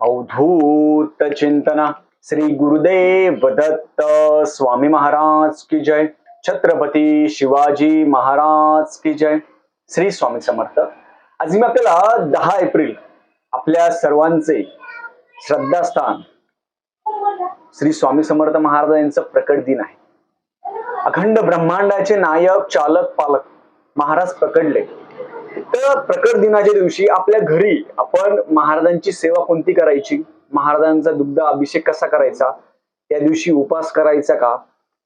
अवधूत चिंतना। श्री गुरुदेव दत्त स्वामी महाराज की जय। छत्रपती शिवाजी महाराज की जय। श्री स्वामी समर्थ। आज मी आपल्याला दहा एप्रिल आपल्या सर्वांचे श्रद्धास्थान श्री स्वामी समर्थ महाराज यांचं प्रकट दिन आहे. अखंड ब्रह्मांडाचे नायक चालक पालक महाराज प्रकटले. तर प्रकट दिनाच्या दिवशी आपल्या घरी आपण महाराजांची सेवा कोणती करायची? महाराजांचा दुग्ध अभिषेक कसा करायचा? त्या दिवशी उपास करायचा का?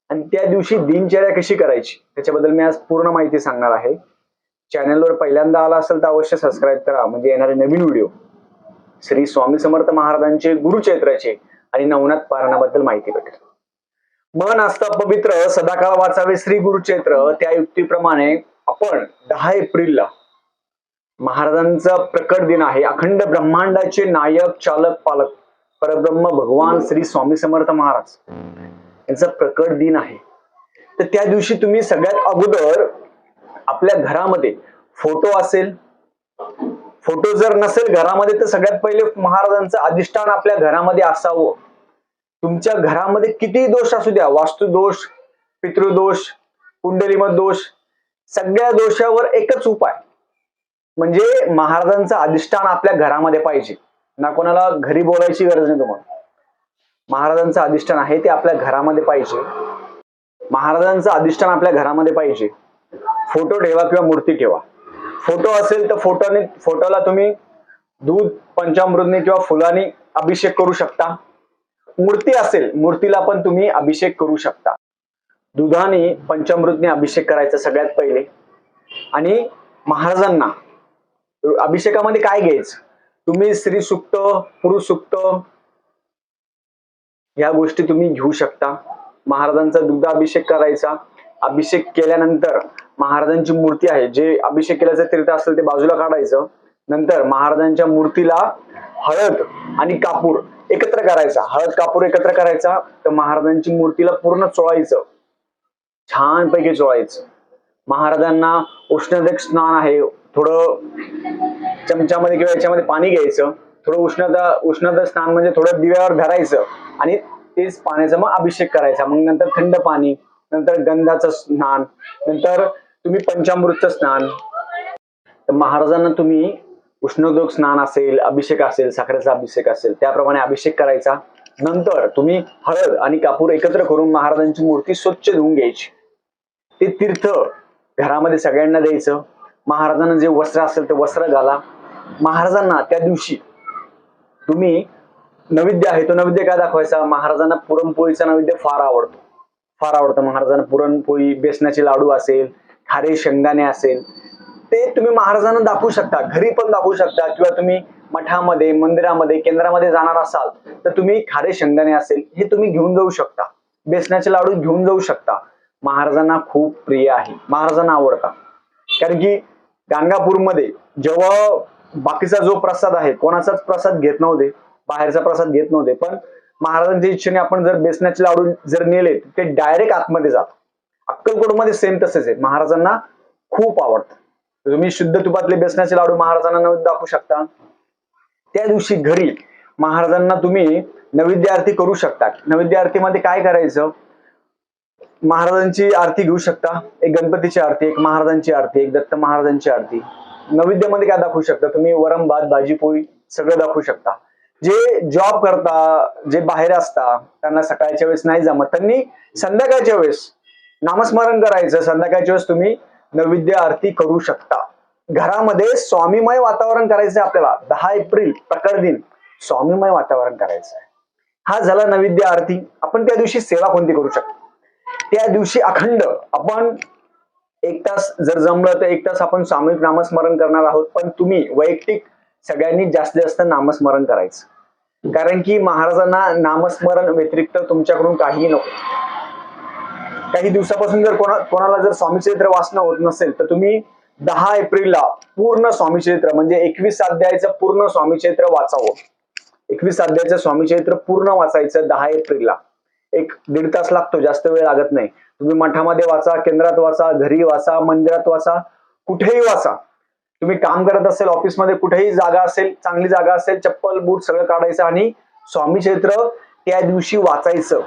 आणि त्या दिवशी दिनचर्या कशी करायची? त्याच्याबद्दल मी आज पूर्ण माहिती सांगणार आहे. चॅनलवर पहिल्यांदा आला असेल तर अवश्य सबस्क्राईब करा. म्हणजे येणारे नवीन व्हिडिओ श्री स्वामी समर्थ महाराजांचे गुरुचैत्राचे आणि नवनाथ पारणाबद्दल माहिती भेटेल. मन असता पवित्र सदाकाळ वाचावे श्री गुरुचैत्र त्या युक्तीप्रमाणे आपण दहा एप्रिलला महाराजांचा प्रकट दिन आहे. अखंड ब्रह्मांडाचे नायक चालक पालक परब्रह्म भगवान श्री स्वामी समर्थ महाराज यांचा प्रकट दिन आहे. तर त्या दिवशी तुम्ही सगळ्यात अगोदर आपल्या घरामध्ये फोटो असेल फोटो जर नसेल घरामध्ये तर सगळ्यात पहिले महाराजांचं अधिष्ठान आपल्या घरामध्ये असावं. तुमच्या घरामध्ये कितीही दोष असू द्या वास्तुदोष पितृदोष कुंडलीमत दोष सगळ्या दोषावर एकच उपाय. म्हणजे महाराजांचं अधिष्ठान आपल्या घरामध्ये पाहिजे. ना कोणाला घरी बोलायची गरज नाही तुम्हाला. महाराजांचं अधिष्ठान आहे ते आपल्या घरामध्ये पाहिजे. महाराजांचं अधिष्ठान आपल्या घरामध्ये पाहिजे. फोटो ठेवा किंवा मूर्ती ठेवा. फोटो असेल तर फोटोने फोटोला तुम्ही दूध पंचामृतने किंवा फुलाने अभिषेक करू शकता. मूर्ती असेल मूर्तीला पण तुम्ही अभिषेक करू शकता. दुधाने पंचामृतने अभिषेक करायचा सगळ्यात पहिले. आणि महाराजांना अभिषेकामध्ये काय घ्यायचं? तुम्ही स्त्री सुक्त पुरुष सुक्त या गोष्टी तुम्ही घेऊ शकता. महाराजांचा दुग्धाभिषेक करायचा. अभिषेक केल्यानंतर महाराजांची मूर्ती आहे. जे अभिषेक केल्याचं तीर्थ असेल ते बाजूला काढायचं. नंतर महाराजांच्या मूर्तीला हळद आणि कापूर एकत्र करायचा. हळद कापूर एकत्र करायचा. तर महाराजांची मूर्तीला पूर्ण चोळायचं. छानपैकी चोळायचं. महाराजांना उष्णदेक स्नान आहे. थोडं चमच्यामध्ये किंवा याच्यामध्ये पाणी घ्यायचं थोडं उष्णता उष्णता स्नान म्हणजे थोडं दिव्यावर धरायचं आणि तेच पाण्याचा मग अभिषेक करायचा. मग नंतर थंड पाणी नंतर गंधाचं स्नान नंतर तुम्ही पंचामृतचं स्नान. तर महाराजांना तुम्ही उष्णोदोग स्नान असेल अभिषेक असेल साखरेचा अभिषेक असेल त्याप्रमाणे अभिषेक करायचा. नंतर तुम्ही हळद आणि कापूर एकत्र करून महाराजांची मूर्ती स्वच्छ धुवून घ्यायची. ते तीर्थ घरामध्ये सगळ्यांना द्यायचं. महाराजांना जे वस्त्र असेल ते वस्त्र घाला. महाराजांना त्या दिवशी तुम्ही नैवेद्य आहे तो नैवेद्य काय दाखवायचा? महाराजांना पुरणपोळीचा नैवेद्य फार आवडतो. फार आवडतं महाराजांना. पुरणपोळी बेसनाचे लाडू असेल खारे शेंगदाणे असेल ते तुम्ही महाराजांना दाखवू शकता. घरी पण दाखवू शकता. किंवा तुम्ही मठामध्ये मंदिरामध्ये केंद्रामध्ये जाणार असाल तर तुम्ही खारे शेंगदाणे असेल हे तुम्ही घेऊन जाऊ शकता. बेसनाचे लाडू घेऊन जाऊ शकता. महाराजांना खूप प्रिय आहे. महाराजांना आवडता कारण की गाणगापूरमध्ये जेव्हा बाकीचा जो प्रसाद आहे कोणाचाच प्रसाद घेत नव्हते बाहेरचा प्रसाद घेत नव्हते पण महाराजांच्या इच्छेने आपण जर बेसनाचे लाडू जर नेले ते डायरेक्ट आतमध्ये जात अक्कलकोटमध्ये सेम तसेच आहे. महाराजांना खूप आवडतं. तुम्ही शुद्ध तुपातले बेसनाचे लाडू महाराजांना नैवेद्य दाखवू शकता. त्या दिवशी घरी महाराजांना तुम्ही नैवेद्य आरती करू शकता. नैवेद्य आरतीमध्ये काय करायचं? महाराजांची आरती घेऊ शकता. एक गणपतीची आरती एक महाराजांची आरती एक दत्त महाराजांची आरती. नैवेद्यामध्ये काय दाखवू शकता? तुम्ही वरम भात भाजी पोळी सगळं दाखवू शकता. जे जॉब करता जे बाहेर असता त्यांना सकाळच्या वेळेस नाही जमत. त्यांनी संध्याकाळच्या वेळेस नामस्मरण करायचं. संध्याकाळच्या वेळेस तुम्ही नैवेद्य आरती करू शकता. घरामध्ये स्वामीमय वातावरण करायचं आपल्याला. दहा एप्रिल प्रकट दिन. स्वामीमय वातावरण करायचं आहे हा झाला नैवेद्य आरती. आपण त्या दिवशी सेवा कोणती करू शकतो? त्या दिवशी अखंड आपण एक तास जर जमलं तर एक तास आपण सामूहिक नामस्मरण करणार आहोत. पण तुम्ही वैयक्तिक सगळ्यांनी जास्तीत जास्त नामस्मरण करायचं. कारण की महाराजांना नामस्मरण व्यतिरिक्त तुमच्याकडून काहीही नको. काही दिवसापासून जर कोणा कोणाला जर स्वामी चरित्र वाचणं होत नसेल तर तुम्ही दहा एप्रिलला पूर्ण स्वामी चरित्र म्हणजे एकवीस अध्यायाचं पूर्ण स्वामी चरित्र वाचावं. एकवीस अध्यायाचं स्वामी चरित्र पूर्ण वाचायचं दहा एप्रिलला. एक दीड तास लागतो जास्त वेळ लागत नाही. तुम्ही मठामध्ये वाचा केंद्रात वाचा घरी वाचा मंदिरात वाचा कुठेही वाचा. तुम्ही काम करत असेल ऑफिसमध्ये कुठेही जागा असेल चांगली जागा असेल चप्पल बूट सगळं काढायचं आणि स्वामी चरित्र त्या दिवशी वाचायचं.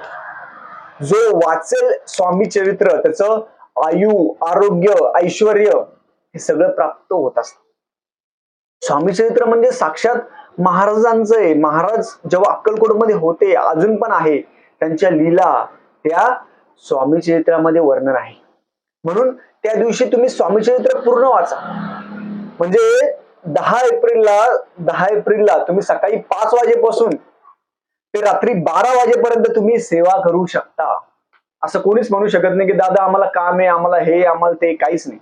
जो वाचेल स्वामी चरित्र त्याचं आयु आरोग्य ऐश्वर हे सगळं प्राप्त होत असत. स्वामी चरित्र म्हणजे साक्षात महाराजांचं आहे. महाराज जेव्हा अक्कलकोटमध्ये होते अजून पण आहे त्यांच्या लीला त्या स्वामी चरित्रामध्ये वर्णन आहे. म्हणून त्या दिवशी तुम्ही स्वामी चरित्र पूर्ण वाचा. म्हणजे दहा एप्रिलला दहा एप्रिलला तुम्ही सकाळी पाच वाजेपासून ते रात्री बारा वाजेपर्यंत तुम्ही सेवा करू शकता. असं कोणीच म्हणू शकत नाही की दादा आम्हाला काम आहे आम्हाला हे आम्हाला ते काहीच नाही.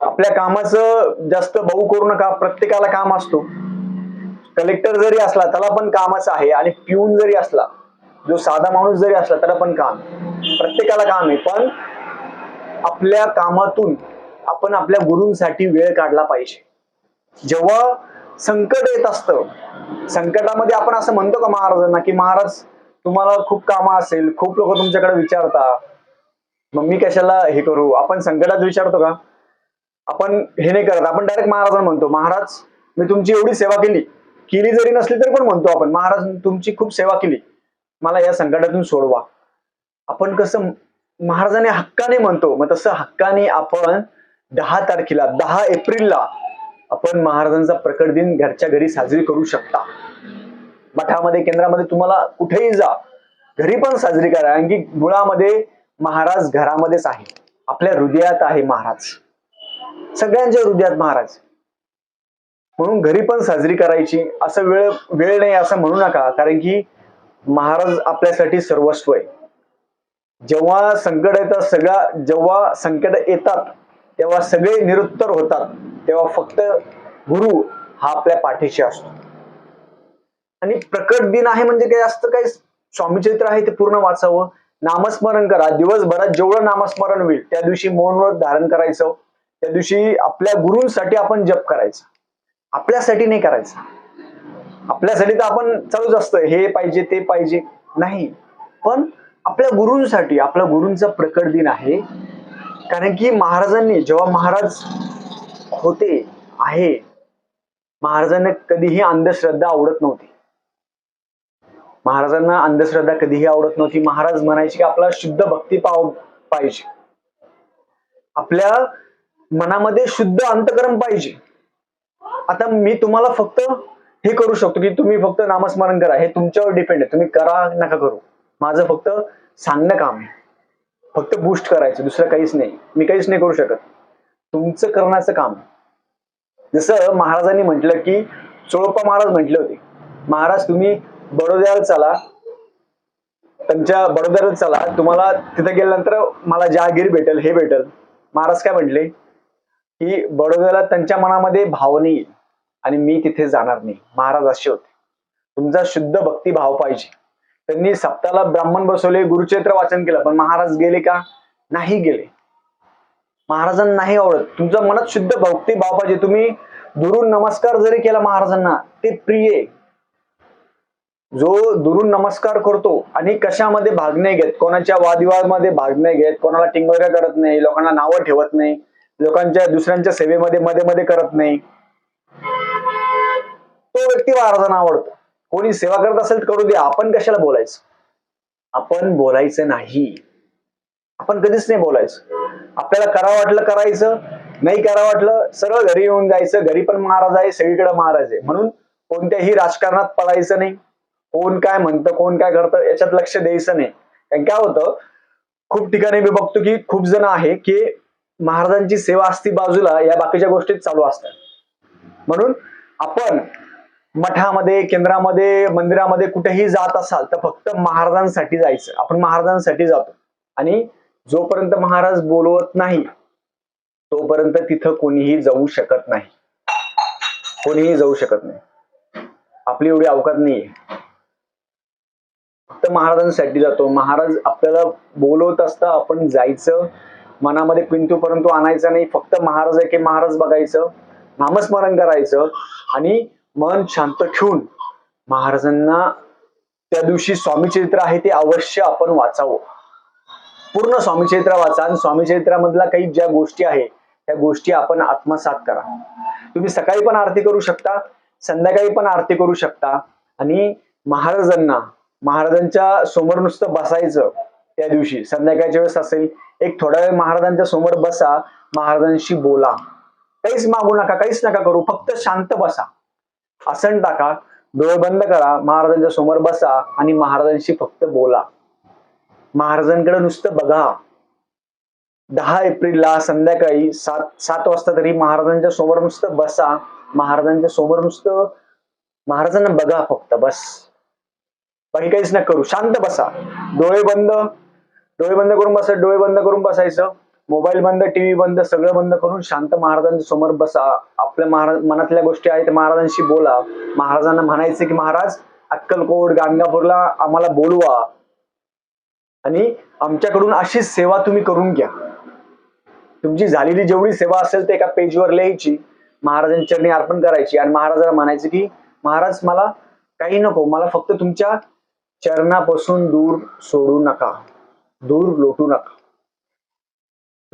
आपल्या कामाचं जास्त भाऊ करू नका प्रत्येकाला काम असतो. कलेक्टर जरी असला त्याला पण कामाचं आहे. आणि पिऊन जरी असला जो साधा माणूस जरी असला त्याला पण काम प्रत्येकाला काम आहे पण आपल्या कामातून आपण आपल्या गुरूंसाठी वेळ काढला पाहिजे. जेव्हा संकट येत असतं संकटामध्ये आपण असं म्हणतो का महाराजांना की महाराज तुम्हाला खूप कामं असेल खूप लोक तुमच्याकडे विचारता मग मी कशाला हे करू? आपण संकटात विचारतो का? आपण हे नाही करत. आपण डायरेक्ट महाराजांना म्हणतो महाराज मी तुमची एवढी सेवा केली. केली जरी नसली तरी पण म्हणतो आपण महाराज तुमची खूप सेवा केली. मला या संकटातून सोडवा. आपण कसं महाराजांनी हक्काने म्हणतो मग तसं हक्काने आपण दहा तारखेला दहा एप्रिलला आपण महाराजांचा प्रकट दिन घरच्या घरी साजरी करू शकता. मठामध्ये केंद्रामध्ये तुम्हाला कुठेही जा. घरी पण साजरी करा कारण की मुळामध्ये महाराज घरामध्येच आहे. आपल्या हृदयात आहे महाराज. सगळ्यांच्या हृदयात महाराज. म्हणून घरी पण साजरी करायची असं वेळ वेळ नाही असं म्हणू नका कारण की महाराज आपल्यासाठी सर्वस्व आहे. जेव्हा संकट येतात सगळा जेव्हा संकट येतात तेव्हा सगळे निरुत्तर होतात. तेव्हा फक्त गुरु हा आपल्या पाठीशी असतो. आणि प्रकट दिन आहे म्हणजे काय असतं काय स्वामी चरित्र आहे ते पूर्ण वाचावं. नामस्मरण करा. दिवसभरात जेवढं नामस्मरण होईल त्या दिवशी मौनव्रत धारण करायचं. त्या दिवशी आपल्या गुरूंसाठी आपण जप करायचं. आपल्यासाठी नाही करायचं. आपल्यासाठी तर आपण चालूच असतं हे पाहिजे ते पाहिजे. नाही. पण आपल्या गुरूंसाठी आपल्या गुरूंचा प्रकट दिन आहे. कारण की महाराजांनी जेव्हा महाराज होते आहे महाराजांना कधीही अंधश्रद्धा आवडत नव्हती. महाराजांना अंधश्रद्धा कधीही आवडत नव्हती. महाराज म्हणायचे की आपला शुद्ध भक्ती पाव पाहिजे. आपल्या मनामध्ये शुद्ध अंतकरण पाहिजे. आता मी तुम्हाला फक्त हे करू शकतो की तुम्ही फक्त नामस्मरण करा. हे तुमच्यावर डिपेंड आहे. तुम्ही करा नका करू. माझं फक्त सांगणं काम आहे. फक्त बूस्ट करायचं. दुसरं काहीच नाही. मी काहीच नाही करू शकत. तुमचं करण्याचं काम जसं महाराजांनी म्हटलं की चोळप्पा महाराज म्हटले होते महाराज तुम्ही बडोद्याला चला. त्यांच्या बडोद्याला चला. तुम्हाला तिथे गेल्यानंतर मला जहागीर भेटेल हे भेटेल. महाराज काय म्हटले? की बडोद्याला त्यांच्या मनामध्ये भाव नाही येईल आणि मी तिथे जाणार नाही. महाराज असे होते. तुमचा शुद्ध भक्ती भाव पाहिजे. त्यांनी सप्ताला ब्राह्मण बसवले गुरुचरित्र वाचन केलं पण महाराज गेले का? नाही गेले. महाराजांना नाही आवडत. तुमच्या मनात शुद्ध भक्ती भाव पाहिजे. तुम्ही दुरून नमस्कार जरी केला महाराजांना ते प्रिय आहे. जो दुरून नमस्कार करतो आणि कशामध्ये भाग नाही घेत कोणाच्या वादविवादमध्ये भाग नाही घेत कोणाला टिंगोऱ्या करत नाही लोकांना नावं ठेवत नाही लोकांच्या दुसऱ्यांच्या सेवेमध्ये मध्ये मध्ये करत नाही तो व्यक्ती महाराजांना आवडतो कोणी सेवा करत असेल करू द्या आपण कशाला बोलायचं? आपण बोलायचं नाही. आपण कधीच नाही बोलायचं. आपल्याला करावं वाटलं करायचं नाही करावं वाटलं सरळ घरी येऊन जायचं. घरी पण महाराज आहे सगळीकडे महाराज आहे. म्हणून कोणत्याही राजकारणात पडायचं नाही. कोण काय म्हणतं कोण काय करतं याच्यात लक्ष द्यायचं नाही. कारण काय होतं खूप ठिकाणी मी बघतो की खूप जण आहे की महाराजांची सेवा असती बाजूला या बाकीच्या गोष्टीत चालू असतात. म्हणून आपण मठामध्ये केंद्रामध्ये मंदिरामध्ये कुठेही जात असाल तर फक्त महाराजांसाठी जायचं. आपण महाराजांसाठी जातो. आणि जोपर्यंत महाराज बोलवत नाही तोपर्यंत तिथं कोणीही जाऊ शकत नाही. कोणीही जाऊ शकत नाही. आपली एवढी अवकात नाहीये. फक्त महाराजांसाठी जातो. महाराज आपल्याला बोलवत असता आपण जायचं. मनामध्ये पिंतू परंतु आणायचं नाही. फक्त महाराज आहे की महाराज बघायचं. नामस्मरण करायचं. आणि मन शांत ठेवून महाराजांना त्या दिवशी स्वामी चरित्र आहे ते अवश्य आपण वाचावं. पूर्ण स्वामी चरित्र वाचा आणि स्वामीचरित्रामधला काही ज्या गोष्टी आहे त्या गोष्टी आपण आत्मसात करा. तुम्ही सकाळी पण आरती करू शकता संध्याकाळी पण आरती करू शकता आणि महाराजांना महाराजांच्या समोर नुसतं बसायचं त्या दिवशी. संध्याकाळच्या वेळेस असेल एक थोडा वेळ महाराजांच्या समोर बसा महाराजांशी बोला. काहीच मागू नका काहीच नका करू फक्त शांत बसा. आसन टाका डोळे बंद करा महाराजांच्या समोर बसा आणि महाराजांशी फक्त बोला. महाराजांकडे नुसतं बघा. दहा एप्रिलला संध्याकाळी सात सात वाजता तरी महाराजांच्या समोर नुसतं बसा. महाराजांच्या समोर नुसतं महाराजांना बघा फक्त बस. बाकी काहीच नका करू. शांत बसा. डोळे बंद. डोळे बंद करून बसा डोळे बंद करून बसायचं. मोबाईल बंद टीव्ही बंद सगळं बंद करून शांत महाराजांच्या समोर बसा. आपल्या महाराज मनातल्या गोष्टी आहेत महाराजांशी बोला. महाराजांना म्हणायचं की महाराज अक्कलकोट गाणगापूरला आम्हाला बोलवा. आणि आमच्याकडून अशी सेवा तुम्ही करून घ्या. तुमची झालेली जेवढी सेवा असेल ते एका पेजवर लिहायची. महाराजांच्या चरणी अर्पण करायची. आणि महाराजांना म्हणायचं की महाराज मला काही नको. मला फक्त तुमच्या चरणापासून दूर सोडू नका. दूर लोटू नका.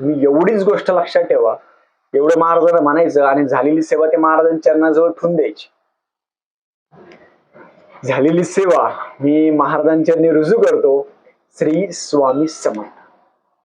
तुम्ही एवढीच गोष्ट लक्षात ठेवा. एवढं महाराजांना म्हणायचं आणि झालेली सेवा ते महाराजांच्या चरणाजवळ ठेवून द्यायची. झालेली सेवा मी महाराजांच्या रुजू करतो. श्री स्वामी समर्थ.